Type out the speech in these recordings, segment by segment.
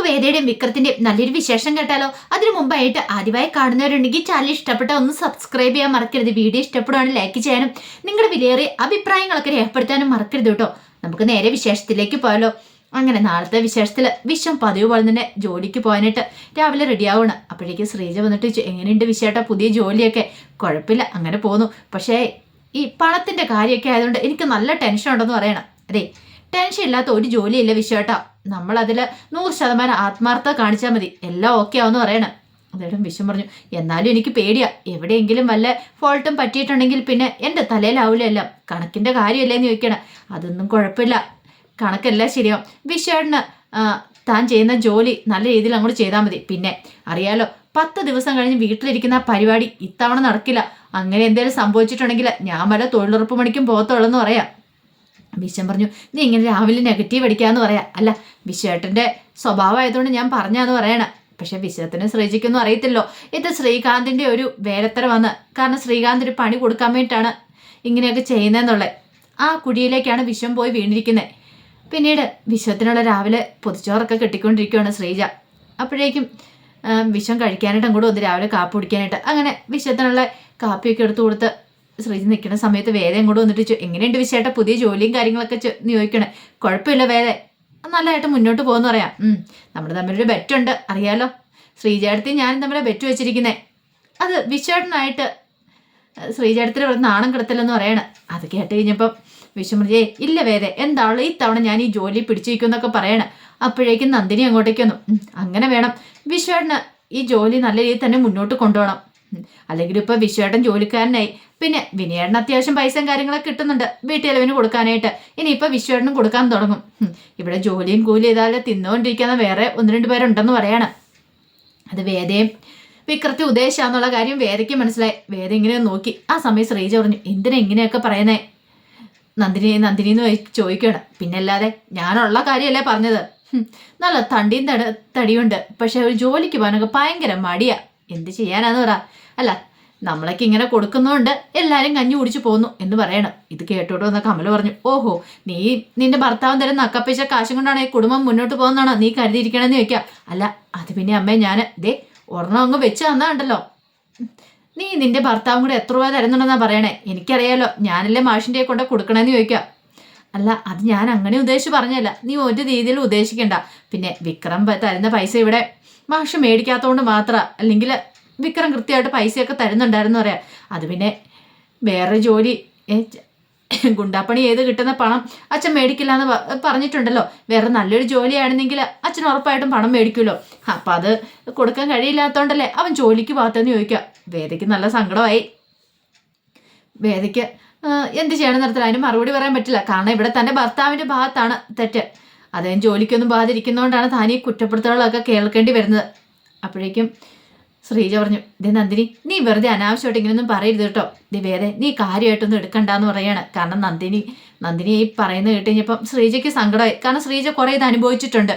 നമുക്ക് വേദയുടെയും വിക്രത്തിന്റെയും നല്ലൊരു വിശേഷം കേട്ടാലോ? അതിനു മുമ്പായിട്ട് ആദ്യമായി കാണുന്നവരുണ്ടെങ്കിൽ ചാനൽ ഇഷ്ടപ്പെട്ട ഒന്ന് സബ്സ്ക്രൈബ് ചെയ്യാൻ മറക്കരുത്. വീഡിയോ ഇഷ്ടപ്പെടുവാണെങ്കിൽ ലൈക്ക് ചെയ്യാനും നിങ്ങളുടെ വിലയേറിയ അഭിപ്രായങ്ങളൊക്കെ രേഖപ്പെടുത്താനും മറക്കരുത് കേട്ടോ. നമുക്ക് നേരെ വിശേഷത്തിലേക്ക് പോയാലോ? അങ്ങനെ നാളത്തെ വിശേഷത്തിൽ വിശ്വം പതിവ് പോലെ തന്നെ ജോലിക്ക് പോകാനായിട്ട് രാവിലെ റെഡിയാവണം അപ്പോഴേക്കും ശ്രീജ വന്നിട്ട് എങ്ങനെയുണ്ട് വിശേഷം പുതിയ ജോലിയൊക്കെ? കുഴപ്പമില്ല അങ്ങനെ പോന്നു പക്ഷേ ഈ പണത്തിന്റെ കാര്യമൊക്കെ ആയതുകൊണ്ട് എനിക്ക് നല്ല ടെൻഷൻ ഉണ്ടെന്ന് പറയണം. അതെ ടെൻഷൻ ഇല്ലാത്ത ഒരു ജോലിയില്ല വിശ്വേട്ടാ. നമ്മൾ അതിൽ നൂറ് ശതമാനം ആത്മാർത്ഥത കാണിച്ചാൽ മതി. എല്ലാം ഓക്കെ ആവുമെന്ന് പറയണം. അദ്ദേഹം വിഷം പറഞ്ഞു എന്നാലും എനിക്ക് പേടിയാ. എവിടെയെങ്കിലും വല്ല ഫോൾട്ടും പറ്റിയിട്ടുണ്ടെങ്കിൽ പിന്നെ എന്റെ തലയിലാവില്ല എല്ലാം. കണക്കിന്റെ കാര്യമല്ലേന്ന് ചോദിക്കണം. അതൊന്നും കുഴപ്പമില്ല. കണക്കെല്ലാം ശരിയാവും. വിഷേടിന് താൻ ചെയ്യുന്ന ജോലി നല്ല രീതിയിൽ അങ്ങോട്ട് ചെയ്താൽ മതി. പിന്നെ അറിയാലോ പത്ത് ദിവസം കഴിഞ്ഞ് വീട്ടിലിരിക്കുന്ന പരിപാടി ഇത്തവണ നടക്കില്ല. അങ്ങനെ എന്തെങ്കിലും സംഭവിച്ചിട്ടുണ്ടെങ്കിൽ ഞാൻ വല്ല തൊഴിലുറപ്പ് മണിക്കും പോകത്തുള്ളൂ പറയാം. വിശ്വം പറഞ്ഞു നീ ഇങ്ങനെ രാവിലെ നെഗറ്റീവ് അടിക്കാന്ന് പറയാ. അല്ല വിശ്വേട്ടന്റെ സ്വഭാവം ആയതുകൊണ്ട് ഞാൻ പറഞ്ഞാന്ന് പറയണം. പക്ഷെ വിശ്വത്തിന് ശ്രീജിക്കൊന്നും അറിയത്തില്ലോ ഇത് ശ്രീകാന്തിന്റെ ഒരു വേലത്തരമാണ്. കാരണം ശ്രീകാന്ത് ഒരു പണി കൊടുക്കാൻ വേണ്ടിയിട്ടാണ് ഇങ്ങനെയൊക്കെ ചെയ്യുന്നതെന്നുള്ളത്. ആ കുഴിയിലേക്കാണ് വിശ്വം പോയി വീണിരിക്കുന്നത് പിന്നീട് വിശ്വത്തിനുള്ള രാവിലെ പൊതിച്ചോറൊക്കെ കെട്ടിക്കൊണ്ടിരിക്കുകയാണ് ശ്രീജ. അപ്പോഴേക്കും വിഷം കഴിക്കാനായിട്ട് അങ്ങോട്ട് വന്ന് രാവിലെ കാപ്പി കുടിക്കാനായിട്ട്. അങ്ങനെ വിശ്വത്തിനുള്ള കാപ്പിയൊക്കെ എടുത്തു കൊടുത്ത് ശ്രീജി നിൽക്കുന്ന സമയത്ത് വേദ ഇങ്ങോട്ട് വന്നിട്ട് എങ്ങനെയുണ്ട് വിശേഷ പുതിയ ജോലിയും കാര്യങ്ങളൊക്കെ നിയോഗിക്കണേ കുഴപ്പമില്ല വേദ. നല്ലതായിട്ട് മുന്നോട്ട് പോകുമെന്ന് പറയാം. നമ്മൾ തമ്മിലൊരു ബെറ്റുണ്ട്. അറിയാലോ? ശ്രീജേടത്തി ഞാനും തമ്മിലെ ബെറ്റ് വെച്ചിരിക്കുന്നേ. അത് വിശ്വേട്ടനായിട്ട് ശ്രീജേടത്തിന് ഇവിടെ നാണം കിടത്തില്ലെന്ന് പറയണം. അത് കേട്ട് കഴിഞ്ഞപ്പം വിശ്വമൃതിയെ ഇല്ല വേദ. എന്താണല്ലോ ഈ തവണ ഞാൻ ഈ ജോലി പിടിച്ചിരിക്കുന്നൊക്കെ പറയണം. അപ്പോഴേക്കും നന്ദിനി അങ്ങോട്ടേക്ക് വന്നു. അങ്ങനെ വേണം. വിശ്വേട്ടന് ഈ ജോലി നല്ല രീതിയിൽ തന്നെ മുന്നോട്ട് കൊണ്ടുപോകണം. അല്ലെങ്കിൽ ഇപ്പൊ വിശ്വേട്ടൻ ജോലിക്കാരനായി. പിന്നെ വിനയേടൻ അത്യാവശ്യം പൈസയും കാര്യങ്ങളൊക്കെ കിട്ടുന്നുണ്ട്. വീട്ടിലവിന് കൊടുക്കാനായിട്ട്. ഇനി ഇപ്പൊ വിശ്വേട്ടനും കൊടുക്കാൻ തുടങ്ങും. ഇവിടെ ജോലിയും കൂലി ചെയ്താലും തിന്നുകൊണ്ടിരിക്കുന്ന വേറെ ഒന്ന് രണ്ട് പേരുണ്ടെന്ന് പറയാണ്. അത് വേദയും വിക്രത്തി ഉദ്ദേശാന്നുള്ള കാര്യം വേദയ്ക്ക് മനസ്സിലായി. വേദ ഇങ്ങനെ നോക്കി. ആ സമയം ശ്രീജ പറഞ്ഞു എന്തിനാ ഇങ്ങനെയൊക്കെ പറയുന്നേ? നന്ദിനി നന്ദിനി എന്ന് ചോദിക്കണം പിന്നല്ലാതെ ഞാനുള്ള കാര്യമല്ലേ പറഞ്ഞത്? നല്ല തണ്ടിയും തട തടിയുണ്ട്. പക്ഷെ ഒരു ജോലിക്ക് പോകാനൊക്കെ ഭയങ്കര മടിയാ. എന്ത് ചെയ്യാനാന്ന് പറ. അല്ല നമ്മളൊക്കെ ഇങ്ങനെ കൊടുക്കുന്നതുകൊണ്ട് എല്ലാവരും കഞ്ഞി കുടിച്ചു പോന്നു എന്ന് പറയണം. ഇത് കേട്ടോട്ട് വന്ന കമൽ പറഞ്ഞു ഓഹോ നീ നിന്റെ ഭർത്താവ് തരുന്ന നക്കപ്പിച്ച കാശും കൊണ്ടാണ് ഈ കുടുംബം മുന്നോട്ട് പോകുന്നതാണോ നീ കരുതിയിരിക്കണമെന്ന് ചോദിക്കാം. അല്ല അത് പിന്നെ അമ്മേ ഞാൻ ദേ ഒരെണ്ണം അങ്ങ് വെച്ച് തന്നാണ്ടല്ലോ നീ നിന്റെ ഭർത്താവും കൂടെ എത്ര രൂപ തരുന്നുണ്ടെന്നാ പറയണേ? എനിക്കറിയാലോ ഞാനല്ലേ മാഷിന്റെ കൊണ്ട് കൊടുക്കണമെന്ന് ചോദിക്കാം. അല്ല അത് ഞാൻ അങ്ങനെ ഉദ്ദേശിച്ച് പറഞ്ഞല്ല നീ ഒരു രീതിയിൽ ഉദ്ദേശിക്കണ്ട. പിന്നെ വിക്രം തരുന്ന പൈസ ഇവിടെ മാഷ് മേടിക്കാത്തതുകൊണ്ട് മാത്രം. അല്ലെങ്കിൽ വിക്രം കൃത്യമായിട്ട് പൈസയൊക്കെ തരുന്നുണ്ടായിരുന്നു പറയാം. അത് പിന്നെ വേറെ ജോലി. ഗുണ്ടാപ്പണി ചെയ്ത് കിട്ടുന്ന പണം അച്ഛൻ മേടിക്കില്ല എന്ന് പറഞ്ഞിട്ടുണ്ടല്ലോ. വേറെ നല്ലൊരു ജോലിയാണെന്നെങ്കിൽ അച്ഛൻ ഉറപ്പായിട്ടും പണം മേടിക്കുമല്ലോ. അപ്പം അത് കൊടുക്കാൻ കഴിയില്ലാത്തതുകൊണ്ടല്ലേ അവൻ ജോലിക്ക് പോകത്തെന്ന് ചോദിക്കുക. വേദയ്ക്ക് നല്ല സങ്കടമായി. വേദയ്ക്ക് എന്ത് ചെയ്യണം നിർത്തല അതിന് മറുപടി പറയാൻ പറ്റില്ല. കാരണം ഇവിടെ തന്റെ ഭർത്താവിന്റെ ഭാഗത്താണ് തെറ്റ്. അദ്ദേഹം ജോലിക്കൊന്നും ബാധിരിക്കുന്നതുകൊണ്ടാണ് താനീ കുറ്റപ്പെടുത്തലുകളൊക്കെ കേൾക്കേണ്ടി വരുന്നത്. അപ്പോഴേക്കും ശ്രീജ പറഞ്ഞു ദേ നന്ദിനി നീ വെറുതെ അനാവശ്യമായിട്ട് ഇങ്ങനെയൊന്നും പറയരുത് കേട്ടോ. ദേ വേറെ നീ കാര്യമായിട്ടൊന്നും എടുക്കണ്ടെന്ന് പറയാണ്. കാരണം നന്ദിനി നന്ദിനി ഈ പറയുന്നത് കേട്ട് കഴിഞ്ഞപ്പം ശ്രീജയ്ക്ക് സങ്കടമായി. കാരണം ശ്രീജ കുറേ ഇത് അനുഭവിച്ചിട്ടുണ്ട്.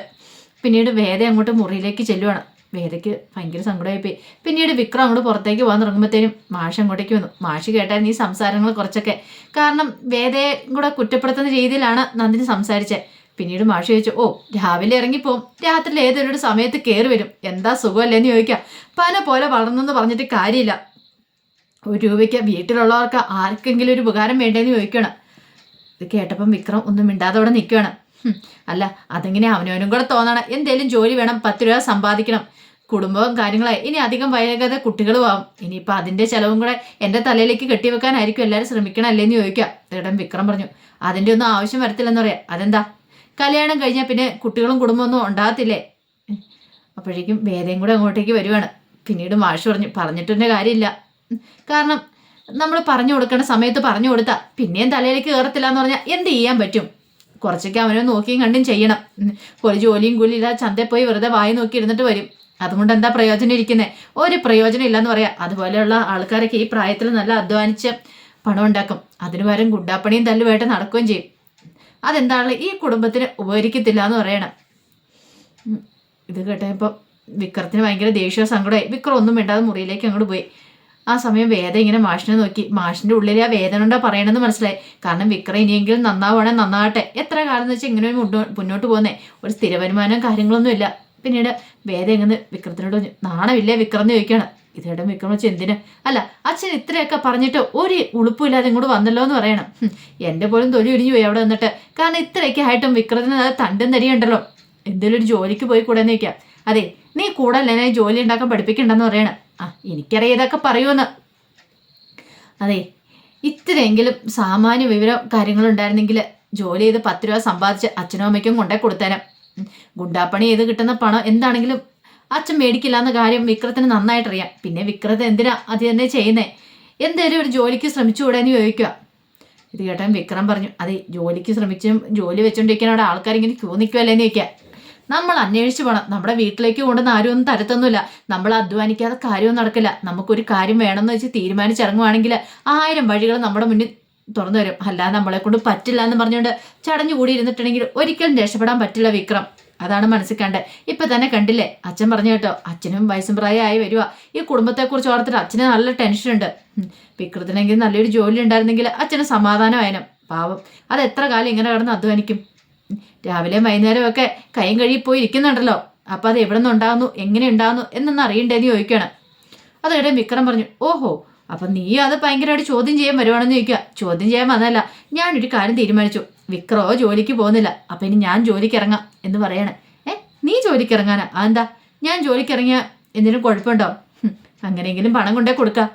പിന്നീട് വേദ അങ്ങോട്ട് മുറിയിലേക്ക് ചെല്ലുവാണ്. വേദയ്ക്ക് ഭയങ്കര സങ്കടമായി പോയി പിന്നീട് വിക്രം അങ്ങോട്ട് പുറത്തേക്ക് പോകാൻ തുടങ്ങുമ്പോഴത്തേനും മാഷ് അങ്ങോട്ടേക്ക് വന്നു. മാഷ് കേട്ടാൽ നീ സംസാരങ്ങൾ കുറച്ചൊക്കെ. കാരണം വേദയെ കൂടെ കുറ്റപ്പെടുത്തുന്ന രീതിയിലാണ് നന്ദിനി സംസാരിച്ചത്. പിന്നീട് മാഷ് ചോദിച്ചു ഓ രാവിലെ ഇറങ്ങിപ്പോവും രാത്രിയിൽ ഏതൊരു സമയത്ത് കയറി വരും? എന്താ സുഖമല്ലേന്ന് ചോദിക്കാം. പല പോലെ വളർന്നെന്ന് പറഞ്ഞിട്ട് കാര്യമില്ല. ഒരു രൂപയ്ക്ക് വീട്ടിലുള്ളവർക്ക് ആർക്കെങ്കിലും ഒരു ഉപകാരം വേണ്ടേന്ന് ചോദിക്കണം. ഇത് കേട്ടപ്പം വിക്രം ഒന്നും മിണ്ടാതെ അവിടെ നിൽക്കുകയാണ്. അല്ല അതെങ്ങനെ അവനവനും കൂടെ തോന്നണം. എന്തേലും ജോലി വേണം പത്ത് രൂപ സമ്പാദിക്കണം. കുടുംബവും കാര്യങ്ങളായി. ഇനി അധികം വൈകാതെ കുട്ടികളും ആവും ഇനിയിപ്പോൾ അതിന്റെ ചിലവും കൂടെ എന്റെ തലയിലേക്ക് കെട്ടിവെക്കാനായിരിക്കും എല്ലാവരും ശ്രമിക്കണം അല്ലേന്ന് ചോദിക്കാം ഇടം വിക്രം പറഞ്ഞു അതിന്റെ ഒന്നും ആവശ്യം വരത്തില്ലെന്ന് പറയാം. അതെന്താ? കല്യാണം കഴിഞ്ഞാൽ പിന്നെ കുട്ടികളും കുടുംബമൊന്നും ഉണ്ടാകത്തില്ലേ? അപ്പോഴേക്കും വേദയും കൂടെ അങ്ങോട്ടേക്ക് വരുവാണ്. പിന്നീട് മാഷ് പറഞ്ഞു പറഞ്ഞിട്ടിന്റെ കാര്യമില്ല. കാരണം നമ്മൾ പറഞ്ഞു കൊടുക്കേണ്ട സമയത്ത് പറഞ്ഞു കൊടുത്താൽ പിന്നെയും തലയിലേക്ക് കയറത്തില്ല എന്ന് പറഞ്ഞാൽ എന്ത് ചെയ്യാൻ പറ്റും? കുറച്ചൊക്കെ അവനെ നോക്കിയും കണ്ടും ചെയ്യണം. ഒരു ജോലിയും കൂലി ഇല്ല ചന്തയിൽ പോയി വെറുതെ വായി നോക്കി ഇരുന്നിട്ട് വരും. അതുകൊണ്ട് എന്താ പ്രയോജനം ഇരിക്കുന്നത് ഒരു പ്രയോജനം ഇല്ലെന്ന് പറയാം. അതുപോലെയുള്ള ആൾക്കാരൊക്കെ ഈ പ്രായത്തിൽ നല്ല അധ്വാനിച്ച് പണം ഉണ്ടാക്കും അതിനു പകരം ഗുണ്ടാപ്പണിയും തല്ലുമായിട്ട് നടക്കുകയും ചെയ്യും. അതെന്താണ് ഈ കുടുംബത്തിന് ഉപകരിക്കത്തില്ല എന്ന് പറയണം. ഇത് കേട്ടപ്പോൾ വിക്രത്തിന് ഭയങ്കര ദേഷ്യവും സങ്കടമായി. വിക്രം ഒന്നും വേണ്ടാതെ മുറിയിലേക്ക് അങ്ങോട്ട് പോയി. ആ സമയം വേദ ഇങ്ങനെ മാഷിനെ നോക്കി. മാഷിന്റെ ഉള്ളിൽ ആ വേദന ഉണ്ടോ പറയണമെന്ന് മനസ്സിലായി. കാരണം വിക്രം ഇനിയെങ്കിലും നന്നാവണേ നന്നാവട്ടെ. എത്ര കാലം എന്ന് വെച്ചാൽ ഇങ്ങനെ മുന്നോ- മുന്നോട്ട് പോകുന്നേ. ഒരു സ്ഥിര വരുമാനം കാര്യങ്ങളൊന്നും ഇല്ല. പിന്നീട് വേദ എങ്ങനെ വിക്രത്തിനോട് നാണമില്ലേ വിക്രം? എന്ന് ചോദിക്കണം ഇതേടെ വിക്രമ എന്തിന് അല്ല അച്ഛൻ ഇത്രയൊക്കെ പറഞ്ഞിട്ട് ഒരു ഉളുപ്പില്ലാതെ ഇങ്ങോട്ട് വന്നല്ലോ എന്ന് പറയണം എന്റെ പോലും തൊലി ഇടിഞ്ഞു പോയി അവിടെ നിന്നിട്ട്. കാരണം ഇത്രയൊക്കെ ആയിട്ടും വിക്രത്തിന് അത് തണ്ടും തരിയുണ്ടല്ലോ എന്തെങ്കിലും ഒരു ജോലിക്ക് പോയി കൂടെ നിൽക്കാം. അതെ നീ കൂടെ അല്ലേ ജോലി ഉണ്ടാക്കാൻ പഠിപ്പിക്കണ്ടെന്ന് പറയണം. ആ എനിക്കറിയാം ഇതൊക്കെ പറയുമെന്ന്. അതെ ഇത്രയെങ്കിലും സാമാന്യ വിവരം കാര്യങ്ങളുണ്ടായിരുന്നെങ്കിൽ ജോലി ചെയ്ത് പത്ത് രൂപ സമ്പാദിച്ച് അച്ഛനും അമ്മയ്ക്കും കൊണ്ടേ കൊടുത്തേരം ഉം. ഗുണ്ടാപ്പണി ചെയ്ത് കിട്ടുന്ന പണം എന്താണെങ്കിലും അച്ഛൻ മേടിക്കില്ല എന്ന കാര്യം വിക്രത്തിന് നന്നായിട്ടറിയാം. പിന്നെ വിക്രത് എന്തിനാ അത് തന്നെ ചെയ്യുന്നേ? എന്തേലും ഒരു ജോലിക്ക് ശ്രമിച്ചുകൂടെ എന്ന് ചോദിക്കുക. ഇത് കേട്ടാൻ വിക്രം പറഞ്ഞു അതെ ജോലിക്ക് ശ്രമിച്ചും ജോലി വെച്ചോണ്ടിരിക്കാൻ അവിടെ ആൾക്കാരിങ്ങനെ ക്യൂ നിൽക്കുമല്ലേ എന്ന് ചോദിക്കുക. നമ്മൾ അന്വേഷിച്ച് പോകണം നമ്മുടെ വീട്ടിലേക്ക് കൊണ്ടുവന്ന് ആരും ഒന്നും തരത്തൊന്നുമില്ല. നമ്മൾ അധ്വാനിക്കാതെ കാര്യമൊന്നും നടക്കില്ല. നമുക്കൊരു കാര്യം വേണമെന്ന് വെച്ച് തീരുമാനിച്ചിറങ്ങുവാണെങ്കിൽ ആയിരം വഴികൾ നമ്മുടെ മുന്നിൽ തുറന്നു വരും അല്ലാതെ നമ്മളെ കൊണ്ട് പറ്റില്ല എന്ന് പറഞ്ഞുകൊണ്ട് ചടഞ്ഞു കൂടി ഇരുന്നിട്ടുണ്ടെങ്കിൽ ഒരിക്കലും രക്ഷപ്പെടാൻ പറ്റില്ല വിക്രം. അതാണ് മനസ്സിൽ കണ്ടത് ഇപ്പൊ തന്നെ കണ്ടില്ലേ? അച്ഛൻ പറഞ്ഞു കേട്ടോ അച്ഛനും വയസ്സും പ്രായമായി വരിക ഈ കുടുംബത്തെക്കുറിച്ച് ഓർത്തിട്ട് അച്ഛന് നല്ല ടെൻഷനുണ്ട് വിക്രത്തിനെങ്കിൽ നല്ലൊരു ജോലി ഉണ്ടായിരുന്നെങ്കിൽ അച്ഛന് സമാധാനമായനം. പാവം. അത് എത്ര കാലം ഇങ്ങനെ കിടന്ന് അധ്വാനിക്കും. രാവിലെയും വൈകുന്നേരവും ഒക്കെ കൈയും കഴുകി പോയി ഇരിക്കുന്നുണ്ടല്ലോ. അപ്പൊ അത് എവിടെ നിന്നുണ്ടാകുന്നു എങ്ങനെ ഉണ്ടാകുന്നു എന്നൊന്ന് അറിയണ്ടേന്ന് ചോദിക്കുകയാണ്. അതിടെ വിക്രം പറഞ്ഞു ഓഹോ അപ്പൊ നീ അത് ഭയങ്കരമായിട്ട് ചോദ്യം ചെയ്യാൻ വരുവാണെന്ന് ചോദിക്കുക. ചോദ്യം ചെയ്യാൻ വന്നല്ല ഞാനൊരു കാര്യം തീരുമാനിച്ചു. വിക്രോ ജോലിക്ക് പോകുന്നില്ല. അപ്പം ഇനി ഞാൻ ജോലിക്ക് ഇറങ്ങാം എന്ന് പറയണേ. ഏ നീ ജോലിക്ക് ഇറങ്ങാനാ? അതെന്താ? ഞാൻ ജോലിക്ക് ഇറങ്ങിയ എന്തിനും കുഴപ്പമുണ്ടോ? അങ്ങനെയെങ്കിലും പണം കൊണ്ടേ കൊടുക്കാം.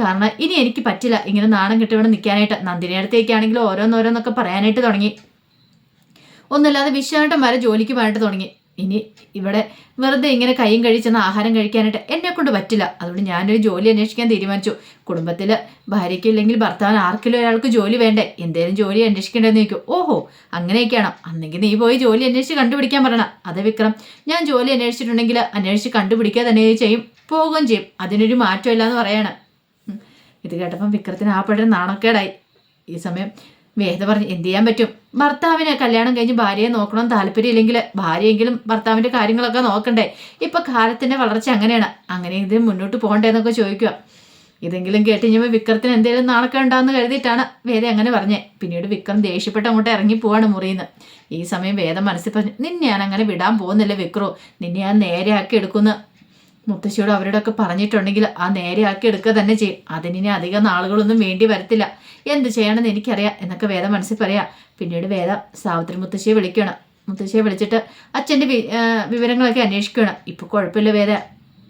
കാരണം ഇനി എനിക്ക് പറ്റില്ല. ഇങ്ങനെ നാണം കിട്ടിവിടെ നിൽക്കാനായിട്ട്. നന്ദിനി അടുത്തേക്കാണെങ്കിലും ഓരോന്നോരോന്നൊക്കെ പറയാനായിട്ട് തുടങ്ങി. ഒന്നുമില്ലാതെ വിശ്വാട്ടം വരെ ജോലിക്ക് പോയിട്ട് തുടങ്ങി. ഇനി ഇവിടെ വെറുതെ ഇങ്ങനെ കൈയും കഴിച്ചെന്ന് ആഹാരം കഴിക്കാനായിട്ട് എന്നെ കൊണ്ട് പറ്റില്ല. അതുകൊണ്ട് ഞാനൊരു ജോലി അന്വേഷിക്കാൻ തീരുമാനിച്ചു. കുടുംബത്തിൽ ഭാര്യയ്ക്ക് ഇല്ലെങ്കിൽ ഭർത്താവിന് ആർക്കെങ്കിലും ഒരാൾക്ക് ജോലി വേണ്ടേ? എന്തേലും ജോലി അന്വേഷിക്കേണ്ടതെന്ന് ചോദിക്കും. ഓഹോ അങ്ങനെയൊക്കെയാണ്. അന്നെങ്കിൽ നീ പോയി ജോലി അന്വേഷിച്ച് കണ്ടുപിടിക്കാൻ പറയണം. അത് വിക്രം ഞാൻ ജോലി അന്വേഷിച്ചിട്ടുണ്ടെങ്കിൽ അന്വേഷിച്ച് കണ്ടുപിടിക്കുക തന്നെ ചെയ്യും. പോകുകയും ചെയ്യും. അതിനൊരു മാറ്റമില്ല എന്ന് പറയാണ്. ഇത് കേട്ടപ്പം വിക്രത്തിന് ആ പഴയ നാണക്കേടായി. ഈ സമയം വേദ പറഞ്ഞു എന്ത് ചെയ്യാൻ പറ്റും? ഭർത്താവിന് കല്യാണം കഴിഞ്ഞ് ഭാര്യയെ നോക്കണം താല്പര്യമില്ലെങ്കിൽ ഭാര്യയെങ്കിലും ഭർത്താവിന്റെ കാര്യങ്ങളൊക്കെ നോക്കണ്ടേ? ഇപ്പൊ കാലത്തിന്റെ വളർച്ച അങ്ങനെയാണ്. അങ്ങനെ ഇത് മുന്നോട്ട് പോകണ്ടേന്നൊക്കെ ചോദിക്കുക ഇതെങ്കിലും കേട്ട് കഴിഞ്ഞപ്പോൾ വിക്രത്തിന് എന്തെങ്കിലും നാണൊക്കെ ഉണ്ടാവുമെന്ന് കരുതിയിട്ടാണ് വേദ അങ്ങനെ പറഞ്ഞേ. പിന്നീട് വിക്രം ദേഷ്യപ്പെട്ട് അങ്ങോട്ട് ഇറങ്ങി പോവാണ് മുറിയുന്നത് ഈ സമയം വേദം മനസ്സിൽ പറഞ്ഞു നിന്നെ ഞാൻ അങ്ങനെ വിടാൻ പോകുന്നില്ല വിക്രോ. നിന്നെ ഞാൻ നേരെയാക്കി എടുക്കുന്ന. മുത്തശ്ശിയോട് അവരോടൊക്കെ പറഞ്ഞിട്ടുണ്ടെങ്കിൽ ആ നേരെയാക്കി എടുക്കുക തന്നെ ചെയ്യും. അതിനി അധികം നാളുകളൊന്നും വേണ്ടി വരത്തില്ല. എന്ത് ചെയ്യണമെന്ന് എനിക്കറിയാം. എന്നൊക്കെ വേദ മനസ്സിൽ പറയാം. പിന്നീട് വേദ സാവിത്രി മുത്തശ്ശിയെ വിളിക്കണം മുത്തശ്ശിയെ വിളിച്ചിട്ട് അച്ഛന്റെ വിവരങ്ങളൊക്കെ അന്വേഷിക്കണം ഇപ്പോൾ കുഴപ്പമില്ല വേദ.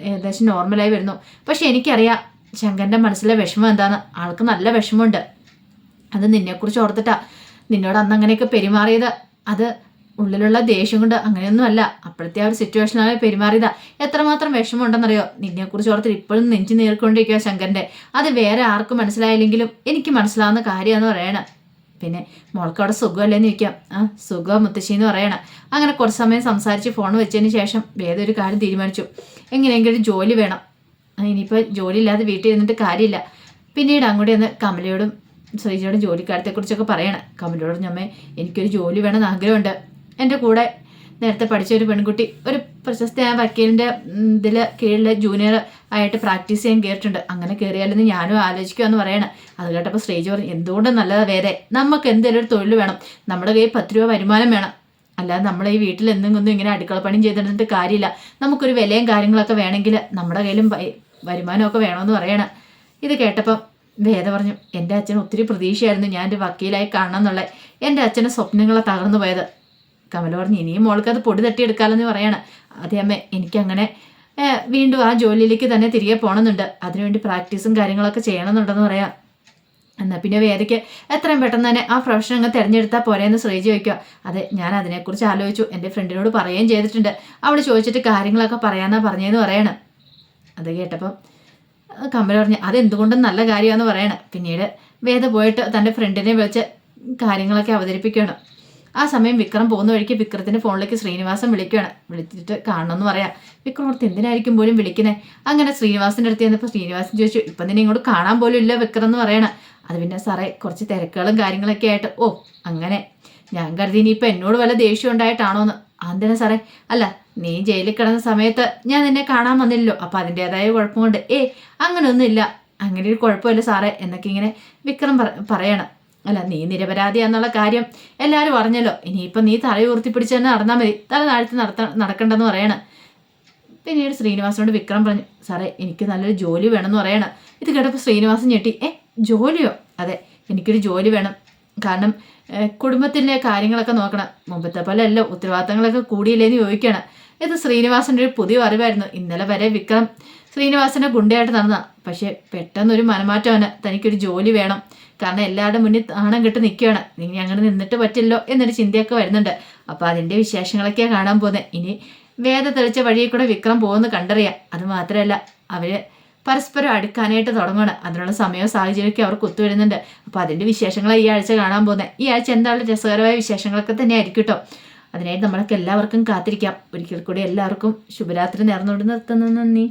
ഏകദേശം നോർമലായി വരുന്നു. പക്ഷെ എനിക്കറിയാം ശങ്കരന്റെ മനസ്സിലെ വിഷമം എന്താന്ന്. ആൾക്ക് നല്ല വിഷമമുണ്ട്. അത് നിന്നെക്കുറിച്ച് ഓർത്തിട്ടാ. നിന്നോട് അന്ന് അങ്ങനെയൊക്കെ പെരുമാറിയത്. അത് ഉള്ളിലുള്ള ദേഷ്യം കൊണ്ട് അങ്ങനെയൊന്നും അല്ല അപ്പോഴത്തെ ആ ഒരു സിറ്റുവേഷനായി പെരുമാറിയതാ. എത്രമാത്രം വിഷമമുണ്ടെന്നറിയോ? നിന്നെക്കുറിച്ച് ഓർത്തിട്ട് ഇപ്പോഴും നെഞ്ചു നീർക്കൊണ്ടിരിക്കുക ശങ്കരന്റെ. അത് വേറെ ആർക്കും മനസ്സിലായില്ലെങ്കിലും എനിക്ക് മനസ്സിലാവുന്ന കാര്യമെന്ന് പറയണം. പിന്നെ മോൾക്ക് അവിടെ സുഖമല്ലേന്ന് ചോദിക്കാം. ആ സുഖം മുത്തശ്ശി എന്ന് പറയണം. അങ്ങനെ കുറച്ച് സമയം സംസാരിച്ച് ഫോൺ വെച്ചതിന് ശേഷം വേറെ ഒരു കാര്യം തീരുമാനിച്ചു. എങ്ങനെയെങ്കിലും ഒരു ജോലി വേണം. ഇനിയിപ്പോൾ ജോലി ഇല്ലാതെ വീട്ടിൽ ഇരുന്നിട്ട് കാര്യമില്ല. പിന്നീട് അങ്ങോട്ട് ഒന്ന് കമലയോടും ശ്രീജയോടും ജോലിക്കാരത്തെക്കുറിച്ചൊക്കെ പറയണം. കമലയോടും ഞമ്മേ എനിക്കൊരു ജോലി വേണമെന്ന് ആഗ്രഹമുണ്ട്. എന്റെ കൂടെ നേരത്തെ പഠിച്ച ഒരു പെൺകുട്ടി ഒരു പ്രശസ്തയായ വക്കീലിന്റെ ഇതിൽ കീഴിൽ ജൂനിയർ ആയിട്ട് പ്രാക്ടീസ് ചെയ്യാൻ കയറിയിട്ടുണ്ട് അങ്ങനെ കയറിയാലെന്ന് ഞാനും ആലോചിക്കുമെന്ന് പറയണം. അത് കേട്ടപ്പോൾ സ്റ്റേജ് പറഞ്ഞു എന്തുകൊണ്ടും നല്ലതാണ് വേറെ? നമുക്ക് എന്തെങ്കിലും ഒരു തൊഴിൽ വേണം. നമ്മുടെ കയ്യിൽ പത്ത് രൂപ വരുമാനം വേണം. അല്ലാതെ നമ്മൾ ഈ വീട്ടിൽ എന്തെങ്കിലും ഇങ്ങനെ അടുക്കളപ്പണിയും ചെയ്തിട്ട് കാര്യമില്ല. നമുക്കൊരു വിലയും കാര്യങ്ങളൊക്കെ വേണമെങ്കിൽ നമ്മുടെ കയ്യിലും വരുമാനമൊക്കെ വേണമെന്ന് പറയണം. ഇത് കേട്ടപ്പം വേദ പറഞ്ഞു എന്റെ അച്ഛൻ ഒത്തിരി പ്രതീക്ഷയായിരുന്നു ഞാൻ ഒരു വക്കീലായി കാണണം എന്നുള്ള എന്റെ അച്ഛന്റെ സ്വപ്നങ്ങളെ തകർന്നു പോയത്. കമല പറഞ്ഞു ഇനിയും മോൾക്ക് അത് പൊടി തട്ടിയെടുക്കാമെന്ന് പറയാണ്. അതെ അമ്മേ എനിക്കങ്ങനെ വീണ്ടും ആ ജോലിയിലേക്ക് തന്നെ തിരികെ പോകണമെന്നുണ്ട് അതിനുവേണ്ടി പ്രാക്ടീസും കാര്യങ്ങളൊക്കെ ചെയ്യണമെന്നുണ്ടെന്ന് പറയാം. എന്നാൽ പിന്നെ വേദയ്ക്ക് എത്രയും പെട്ടെന്ന് തന്നെ ആ പ്രൊഫഷൻ അങ്ങ് തിരഞ്ഞെടുത്താൽ പോരെയെന്ന് ശ്രീജി വയ്ക്കുക അതെ ഞാൻ അതിനെക്കുറിച്ച് ആലോചിച്ചു. എന്റെ ഫ്രണ്ടിനോട് പറയുകയും ചെയ്തിട്ടുണ്ട്. അവൾ ചോദിച്ചിട്ട് കാര്യങ്ങളൊക്കെ പറയാമെന്നാ പറഞ്ഞതെന്ന് പറയണം. അത് കേട്ടപ്പം കമ്പനി പറഞ്ഞു അതെന്തുകൊണ്ടും നല്ല കാര്യമാണെന്ന് പറയണം. പിന്നീട് വേദ പോയിട്ട് തന്റെ ഫ്രണ്ടിനെ വിളിച്ച് കാര്യങ്ങളൊക്കെ അവതരിപ്പിക്കുകയാണ്. ആ സമയം വിക്രം പോകുന്ന വഴിക്ക് വിക്രത്തിന്റെ ഫോണിലേക്ക് ശ്രീനിവാസം വിളിക്കുകയാണ്. വിളിച്ചിട്ട് കാണണം എന്ന് പറയാം. വിക്രം ഓർത്ത് എന്തിനായിരിക്കും പോലും വിളിക്കുന്നത് അങ്ങനെ ശ്രീനിവാസിന്റെ അടുത്ത് ചെന്നപ്പോൾ ശ്രീനിവാസൻ ചോദിച്ചു ഇപ്പം നിന്നെ ഇങ്ങോട്ട് കാണാൻ പോലും ഇല്ല വിക്രം എന്ന് പറയണം. അത് പിന്നെ സാറേ കുറച്ച് തിരക്കുകളും കാര്യങ്ങളൊക്കെ ആയിട്ട് ഓ അങ്ങനെ. ഞാൻ കരുതി ഇനിയിപ്പോൾ എന്നോട് വല്ല ദേഷ്യം ഉണ്ടായിട്ടാണോ എന്ന് എന്തിനാ സാറേ? അല്ല നീ ജയിലിൽ കിടന്ന സമയത്ത് ഞാൻ നിന്നെ കാണാൻ വന്നില്ലല്ലോ. അപ്പം അതിന്റെതായ കുഴപ്പമുണ്ട്. ഏ അങ്ങനെയൊന്നുമില്ല അങ്ങനെ ഒരു കുഴപ്പമില്ല സാറേ എന്നൊക്കെ ഇങ്ങനെ വിക്രം പറ- പറയണം. അല്ല നീ നിരപരാധിയാന്നുള്ള കാര്യം എല്ലാവരും അറിഞ്ഞല്ലോ. ഇനിയിപ്പം നീ തല ഉയർത്തി പിടിച്ച് തന്നെ നടന്നാൽ മതി. തല താഴ്ത്തി നടത്ത നടക്കണ്ടെന്ന് പറയണം. പിന്നീട് ശ്രീനിവാസനോട് വിക്രം പറഞ്ഞു സാറേ എനിക്ക് നല്ലൊരു ജോലി വേണമെന്ന് പറയണം. ഇത് കേട്ടപ്പോൾ ശ്രീനിവാസൻ ഞെട്ടി. ഏ ജോലിയോ? അതെ എനിക്കൊരു ജോലി വേണം. കാരണം കുടുംബത്തിന്റെ കാര്യങ്ങളൊക്കെ നോക്കണം. മുമ്പത്തെ പോലെ അല്ല ഉത്തരവാദിത്തങ്ങളൊക്കെ കൂടിയില്ലേന്ന് ചോദിക്കുകയാണ് ഇത് ശ്രീനിവാസന്റെ ഒരു പുതിയ അറിവായിരുന്നു. ഇന്നലെ വരെ വിക്രം ശ്രീനിവാസനെ ഗുണ്ടയായിട്ട് നടന്ന പക്ഷേ പെട്ടെന്നൊരു മനമാറ്റമാണ് തനിക്കൊരു ജോലി വേണം. കാരണം എല്ലാവരുടെ മുന്നിൽ ആണം കെട്ട് നിൽക്കുകയാണ്. ഇനി അങ്ങനെ നിന്നിട്ട് പറ്റില്ലോ എന്നൊരു ചിന്തയൊക്കെ വരുന്നുണ്ട്. അപ്പോൾ അതിന്റെ വിശേഷങ്ങളൊക്കെയാണ് കാണാൻ പോകുന്നത് ഇനി വേദ തെളിച്ച വഴിയിൽ കൂടെ വിക്രം പോകുമെന്ന് കണ്ടറിയാം. അത് മാത്രമല്ല അവർ പരസ്പരം അടുക്കാനായിട്ട് തുടങ്ങണം അതിനുള്ള സമയവും സാഹചര്യമൊക്കെ അവർക്ക് ഒത്തുവരുന്നുണ്ട് അപ്പോൾ അതിന്റെ വിശേഷങ്ങൾ ഈ ആഴ്ച കാണാൻ പോകുന്നത് ഈ ആഴ്ച എന്താണ് രസകരമായ വിശേഷങ്ങളൊക്കെ തന്നെ ആയിരിക്കും കേട്ടോ അതിനായിട്ട് നമ്മളൊക്കെ എല്ലാവർക്കും കാത്തിരിക്കാം. ഒരിക്കൽ കൂടി എല്ലാവർക്കും ശുഭരാത്രി നേർന്നുകൊണ്ട് നിർത്തുന്നു. നന്ദി.